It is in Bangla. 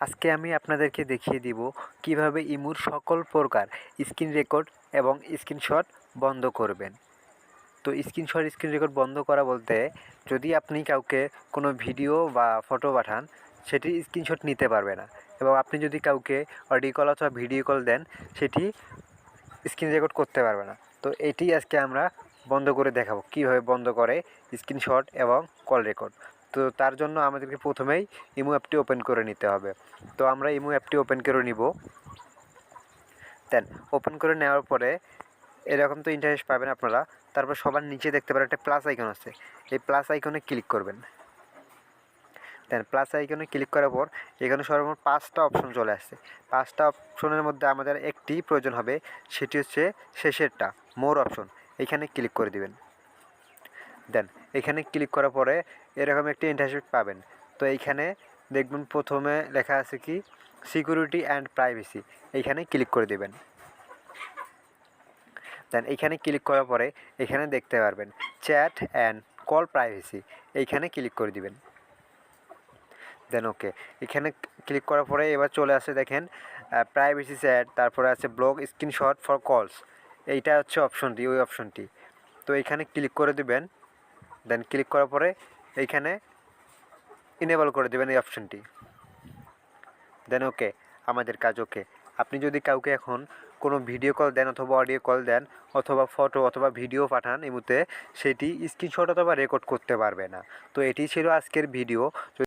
আজকে আমি আপনাদেরকে দেখিয়ে দিব কীভাবে ইমুর সকল প্রকার স্ক্রিন রেকর্ড এবং স্ক্রিনশট বন্ধ করবেন। তো স্ক্রিনশট, স্ক্রিন রেকর্ড বন্ধ করা বলতে যদি আপনি কাউকে কোনো ভিডিও বা ফটো পাঠান, সেটি স্ক্রিনশট নিতে পারবে না এবং আপনি যদি কাউকে অডিও কল অথবা ভিডিও কল দেন, সেটি স্ক্রিন রেকর্ড করতে পারবে না। তো এটি আজকে আমরা বন্ধ করে দেখাবো কীভাবে বন্ধ করে স্ক্রিনশট এবং কল রেকর্ড। তো তার জন্য আমাদেরকে প্রথমেই ইমো অ্যাপটি ওপেন করে নিতে হবে। তো আমরা ইমো অ্যাপটি ওপেন করে নিব। দেন, ওপেন করে নেওয়ার পরে এরকম তো ইন্টারেস্ট পাবেন আপনারা। তারপর সবার নিচে দেখতে পারেন একটা প্লাস আইকন আছে। এই প্লাস আইকনে ক্লিক করবেন। দেন প্লাস আইকনে ক্লিক করার পর এখানে সর্বমোট পাঁচটা অপশন চলে আসছে। পাঁচটা অপশনের মধ্যে আমাদের একটি প্রয়োজন হবে, সেটি হচ্ছে শেষেরটা মোর অপশন এখানে ক্লিক করে দিবেন। দেন, এখানে ক্লিক করার পরে এরকম একটি ইন্টারফেস পাবেন। তো এইখানে দেখবেন প্রথমে লেখা আছে কি? সিকিউরিটি অ্যান্ড প্রাইভেসি এইখানে ক্লিক করে দেবেন। দেন, এইখানে ক্লিক করার পরে এখানে দেখতে পারবেন চ্যাট অ্যান্ড কল প্রাইভেসি এইখানে ক্লিক করে দিবেন। দেন ওকে এখানে ক্লিক করার পরে এবার চলে আসে দেখেন প্রাইভেসি চ্যাট তারপরে আছে ব্লগ স্ক্রিনশট ফর কলস এইটা হচ্ছে অপশনটি ওই অপশনটি তো এখানে ক্লিক করে দিবেন দেন ক্লিক করার পরে এইখানে ইনেবল করে দেবেন এই অপশানটি দেন ওকে আমাদের কাজ ওকে আপনি যদি কাউকে এখন কোনো ভিডিও কল দেন অথবা অডিও কল দেন, অথবা ফটো অথবা ভিডিও পাঠান, এই মুহূর্তে সেটি স্ক্রিনশট অথবা রেকর্ড করতে পারবে না। তো এটি ছিল আজকের ভিডিও